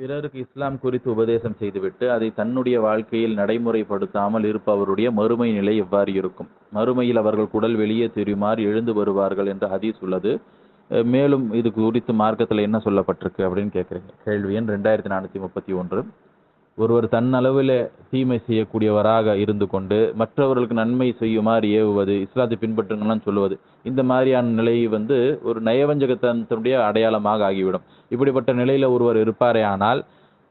பிறருக்கு இஸ்லாம் குறித்து உபதேசம் செய்துவிட்டு அதை தன்னுடைய வாழ்க்கையில் நடைமுறைப்படுத்தாமல் இருப்பவருடைய மறுமை நிலை எவ்வாறு இருக்கும்? மறுமையில் அவர்கள் குடல் வெளியே தெரியுமாறு எழுந்து வருவார்கள் என்ற ஹதீஸ் உள்ளது. மேலும் இது குறித்து மார்க்கத்தில் என்ன சொல்லப்பட்டிருக்கு அப்படின்னு கேட்குறீங்க. கேள்வி எண் ரெண்டாயிரத்தி நானூற்றி முப்பத்தி ஒன்று. ஒருவர் தன்னளவில் தீமை செய்யக்கூடியவராக இருந்து கொண்டு மற்றவர்களுக்கு நன்மை செய்யுமாறு ஏவுவது இஸ்லாத்தை பின்பற்றுங்கள்லாம் சொல்லுவது இந்த மாதிரியான நிலை வந்து ஒரு நயவஞ்சகத்தனத்தினுடைய அடையாளமாக ஆகிவிடும். இப்படிப்பட்ட நிலையில் ஒருவர் இருப்பாரே ஆனால்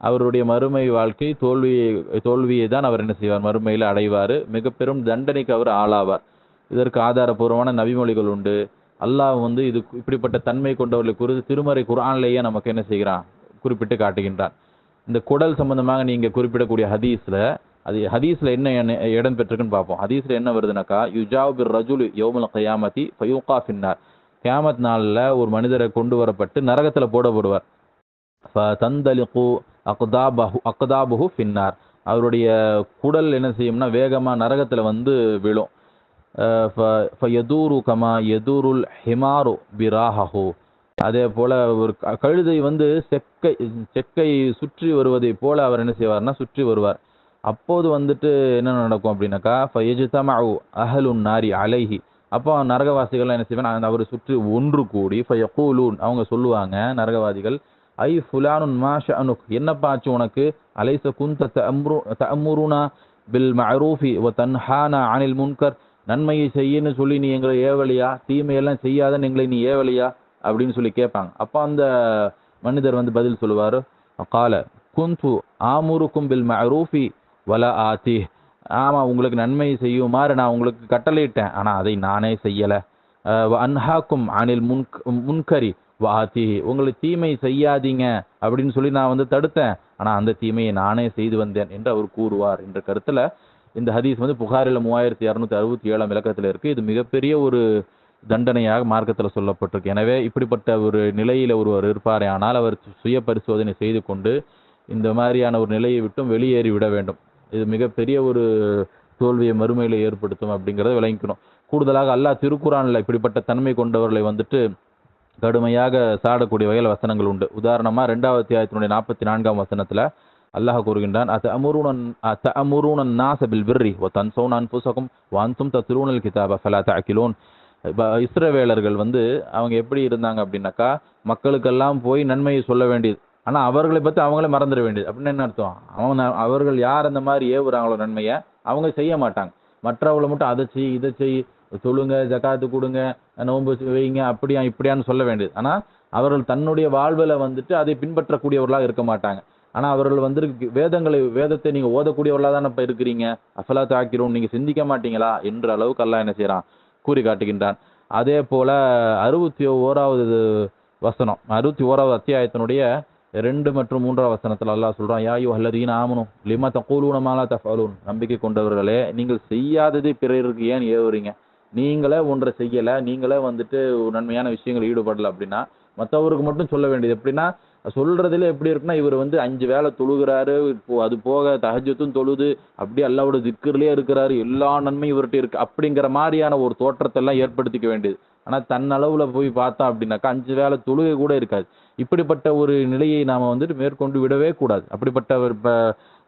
அவருடைய மறுமை வாழ்க்கை தோல்வியை தோல்வியை தான் அவர் என்ன செய்வார்? மறுமையில் அடைவார். மிக பெரும் தண்டனைக்கு அவர் ஆளாவார். இதற்கு ஆதாரபூர்வமான நபிமொழிகள் உண்டு. அல்லாஹ் வந்து இது இப்படிப்பட்ட தன்மை கொண்டவர்களை குறித்து திருமறை குரான்லேயே நமக்கு என்ன செய்கிறான்? குறிப்பிட்டு காட்டுகின்றான். இந்த குடல் சம்பந்தமாக நீங்கள் குறிப்பிடக்கூடிய ஹதீஸில் அது ஹதீஸில் என்ன என்ன இடம் பெற்றிருக்குன்னு பார்ப்போம். ஹதீஸில் என்ன வருதுனாக்கா யுஜாவ் பிர் ரஜுல் யௌமுல் கயாமதி ஃபயூகா ஃபின்னார். கியாமத் நாளில் ஒரு மனிதரை கொண்டு வரப்பட்டு நரகத்தில் போடப்படுவார். தந்தலிகு அக்தாபஹு அக்தாபுஹு ஃபின்னார். அவருடைய குடல் என்ன செய்யும்னா வேகமாக நரகத்தில் வந்து விழும். ஃபயதூரு கமா எதூருல் ஹிமாரு பிராஹஹு. அதே போல ஒரு கழுதை வந்து செக்கை செக்கை சுற்றி வருவதை போல அவர் என்ன செய்வார்னா சுற்றி வருவார். அப்போது வந்துட்டு என்ன நடக்கும் அப்படின்னாக்கா ஃபயஜ்தமஉ அஹலுன் நாரி அலைஹி. அப்போ நரகவாசிகள்லாம் என்ன செய்வாங்க அவரை சுற்றி ஒன்று கூடி ஃபயகூலூன் அவங்க சொல்லுவாங்க நரகவாதிகள் ஐ ஃபுலானுன் மாஷ அனுக் என்னப்பா ஆச்சு உனக்கு? அலைச குந்த தஅம்ரு தஅமுருனா பில் மஅரூஃபி வ தன்ஹானா அனில் முன்கர். நன்மையை செய்யன்னு சொல்லி நீ எங்களை ஏவலியா? தீமையெல்லாம் செய்யாதன்னு எங்களை நீ ஏவலியா? அப்படின்னு சொல்லி கேட்பாங்க. அப்போ அந்த மனிதர் வந்து பதில் சொல்லுவார் கால குந்து ஆமுருக்கும் பில் மரூஃபி வல ஆத்தி ஆமாம் உங்களுக்கு நன்மை செய்யுமாறு நான் உங்களுக்கு கட்டளையிட்டேன். ஆனால் அதை நானே செய்யலை. அன்ஹாக்கும் அனில் முன் முன்கரி வாத்தி உங்களுக்கு தீமை செய்யாதீங்க அப்படின்னு சொல்லி நான் வந்து தடுத்தேன். ஆனால் அந்த தீமையை நானே செய்து வந்தேன் என்று அவர் கூறுவார் என்ற கருத்தில் இந்த ஹதீஸ் வந்து புகாரில் மூவாயிரத்தி இரநூத்தி அறுபத்தி ஏழாம் இலக்கத்தில் இருக்குது இது மிகப்பெரிய ஒரு தண்டனையாக மார்க்கத்தில் சொல்லப்பட்டிருக்கு. எனவே இப்படிப்பட்ட ஒரு நிலையில் ஒருவர் இருப்பாரே ஆனால் அவர் சுய பரிசோதனை செய்து கொண்டு இந்த மாதிரியான ஒரு நிலையை விட்டும் வெளியேறி விட வேண்டும். இது மிகப்பெரிய ஒரு தோல்வியை மறுமையில் ஏற்படுத்தும் அப்படிங்கிறத விளங்கிக்கணும். கூடுதலாக அல்லாஹ் திருக்குறானில் இப்படிப்பட்ட தன்மை கொண்டவர்களை வந்துட்டு கடுமையாக சாடக்கூடிய வகையில் வசனங்கள் உண்டு. உதாரணமாக ரெண்டாவது அத்தியாயத்தினுடைய நாற்பத்தி நான்காம் வசனத்தில் அல்லாஹ் கூறுகின்றான் அத்த அமுருணன் அத்த அமுருணன் நாசபில் பிர்ரி ஒ சோனான் அன்புசகும் வான்சும் த தத்ரூனல் கிதாப ஃபலா தாக்கிலோன் இப்போ இஸ்ரவேலர்கள் வந்து அவங்க எப்படி இருந்தாங்க அப்படின்னாக்கா மக்களுக்கெல்லாம் போய் நன்மையை சொல்ல வேண்டியது. ஆனால் அவர்களை பற்றி அவங்களே மறந்துட வேண்டியது. அப்படின்னு என்ன அர்த்தம்? அவங்க அவர்கள் யார் அந்த மாதிரி ஏவுறாங்களோ நன்மையை அவங்க செய்ய மாட்டாங்க. மற்றவங்களை மட்டும் அதை செய் இதை செய் சொல்லுங்க ஜக்காத்து கொடுங்க நோன்பு வைங்க அப்படியா இப்படியான்னு சொல்ல வேண்டியது. ஆனால் அவர்கள் தன்னுடைய வாழ்வில் வந்துட்டு அதை பின்பற்றக்கூடியவர்களாக இருக்க மாட்டாங்க. ஆனால் அவர்கள் வந்து வேதங்களை வேதத்தை நீங்கள் ஓதக்கூடியவர்களாக தானே இப்போ இருக்கிறீங்க? அஃபலா தாக்கிறோம் நீங்கள் சிந்திக்க மாட்டீங்களா? என்ற அளவுக்கு எல்லாம் என்ன செய்கிறான் கூறி காட்டுகின்றான் அதே போல அறுபத்தி ஓராவது வசனம் அறுபத்தி ஓராவது அத்தியாயத்தினுடைய ரெண்டு மற்றும் மூன்றாவது வசனத்தில் அல்லாஹ் சொல்றான் யாயோ அல்லதீன் ஆமனும் லிமா தக்கூலூன மாலா தஃபாலூன்? நம்பிக்கை கொண்டவர்களே நீங்கள் செய்யாததே பிறருக்கு ஏன் ஏவுறீங்க? நீங்களே ஒன்றை செய்யலை நீங்களே வந்துட்டு ஒரு நன்மையான விஷயங்கள் ஈடுபடல அப்படின்னா மற்றவருக்கு மட்டும் சொல்ல வேண்டியது எப்படின்னா சொல்றதுல எப்படி இருக்குன்னா இவர் வந்து அஞ்சு வேலை தொழுகிறாரு இப்போ அது போக தகஜத்தும் தொழுது அப்படியே அல்லாவோட திக்கர்லயே இருக்கிறாரு எல்லா நன்மையும் இவர்கிட்ட இருக்கு. அப்படிங்கிற மாதிரியான ஒரு தோற்றத்தை எல்லாம் ஏற்படுத்திக்க வேண்டியது. ஆனா தன் அளவுல போய் பார்த்தா அப்படின்னாக்கா அஞ்சு வேலை தொழுகை கூட இருக்காது. இப்படிப்பட்ட ஒரு நிலையை நாம வந்துட்டு மேற்கொண்டு விடவே கூடாது. அப்படிப்பட்ட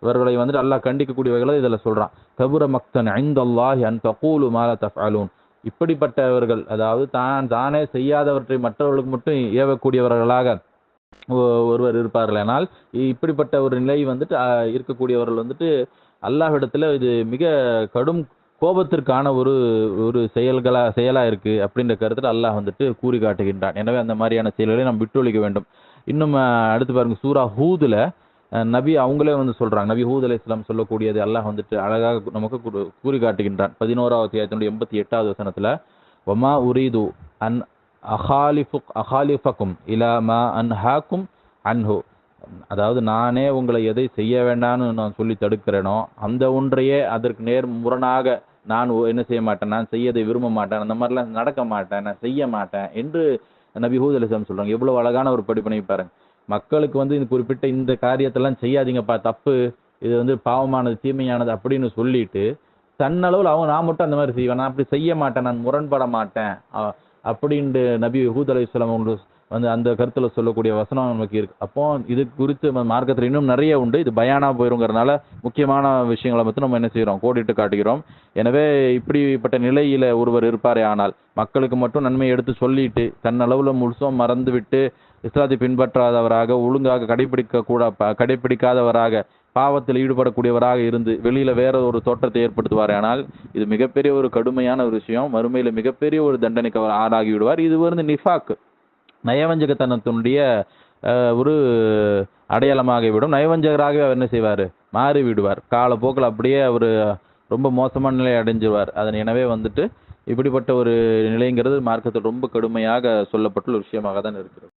இவர்களை வந்துட்டு அல்லாஹ் கண்டிக்கக்கூடிய வகையில் இதில் சொல்றான். கபுர மக்தன் ஐந்தல்லாஹி அன் தகூலு மாலா தஃபாலூன் இப்படிப்பட்டவர்கள் அதாவது தான் தானே செய்யாதவற்றை மற்றவர்களுக்கு மட்டும் ஏவக்கூடியவர்களாக ஒருவர் இருப்பார்களானால் இப்படிப்பட்ட ஒரு நிலை வந்துட்டு இருக்கக்கூடியவர்கள் வந்துட்டு அல்லாஹ்விடத்துல இது மிக கடும் கோபத்திற்கான ஒரு ஒரு செயல்களா செயலா இருக்கு அப்படின்ற கருத்துல அல்லாஹ் வந்துட்டு கூறி காட்டுகின்றான். எனவே அந்த மாதிரியான செயல்களை நாம் விட்டொழிக்க வேண்டும். இன்னும் அடுத்து பாருங்க சூரா ஹூதுல நபி அவங்களே வந்து சொல்றாங்க. நபி ஹூத் அலைஹிஸ்ஸலாம் சொல்லக்கூடியது அல்லாஹ் வந்துட்டு அழகாக நமக்கு கூறி காட்டுகின்றான். பதினோராவது அத்தியாயத்தினுடைய எண்பத்தி எட்டாவது வசனத்துல ஒமா உரீது அன் அஹாலிஃபுக் அஹாலிஃபக்கும் இலா மா அன்ஹாக்கும் அன்ஹு. அதாவது நானே உங்களை எதை செய்ய வேண்டாம்னு நான் சொல்லி தடுக்கிறேனோ அந்த ஒன்றையே அதற்கு நேர் முரணாக நான் என்ன செய்ய மாட்டேன்? நான் செய்யதை விரும்ப மாட்டேன். அந்த மாதிரிலாம் நடக்க மாட்டேன். நான் செய்ய மாட்டேன் என்று நபி ஹூத் அலிஸ்லாம் சொல்றாங்க. அழகான ஒரு படிப்பினை பாருங்க. மக்களுக்கு வந்து இந்த குறிப்பிட்ட இந்த காரியத்தெல்லாம் செய்யாதீங்கப்பா தப்பு. இது வந்து பாவமானது தீமையானது அப்படின்னு சொல்லிட்டு தன்னளவில் அவங்க நான் மட்டும் அந்த மாதிரி செய்வேன். நான் அப்படி செய்ய மாட்டேன். நான் முரண்பட மாட்டேன். அப்படின்ட்டு நபி ஹூத் அலைஹிஸ்ஸலாம் அவங்க வந்து அந்த கருத்தில் சொல்லக்கூடிய வசனம் நமக்கு இருக்கு. அப்போ இது குறித்து மார்க்கத்தில் இன்னும் நிறைய உண்டு. இது பயானா போயிருங்கிறனால முக்கியமான விஷயங்களை மட்டும் நம்ம என்ன செய்கிறோம் கோடிட்டு காட்டுகிறோம். எனவே இப்படிப்பட்ட நிலையில ஒருவர் இருப்பாரே ஆனால் மக்களுக்கு மட்டும் நன்மை எடுத்து சொல்லிட்டு தன் அளவுல முழுசும் மறந்து விட்டு இஸ்லாத்தை பின்பற்றாதவராக ஒழுங்காக கடைபிடிக்க கூட கடைபிடிக்காதவராக பாவத்தில் ஈடுபடக்கூடியவராக இருந்து வெளியில வேற ஒரு தோற்றத்தை ஏற்படுத்துவார் ஆனால் இது மிகப்பெரிய ஒரு கடுமையான ஒரு விஷயம். மறுமையில மிகப்பெரிய ஒரு தண்டனைக்கு அவர் ஆளாகி விடுவார். இது வந்து நிஃபாக் நயவஞ்சகத்தனத்தினுடைய ஒரு அடையாளமாகிவிடும் நயவஞ்சகராகவே அவர் என்ன செய்வார்? மாறி விடுவார் காலப்போக்கில் அப்படியே அவர் ரொம்ப மோசமான நிலை அடைஞ்சிருவார். அதன் எனவே வந்துட்டு இப்படிப்பட்ட ஒரு நிலைங்கிறது மார்க்கத்தில் ரொம்ப கடுமையாக சொல்லப்பட்டுள்ள ஒரு விஷயமாக தான் இருக்கிறது.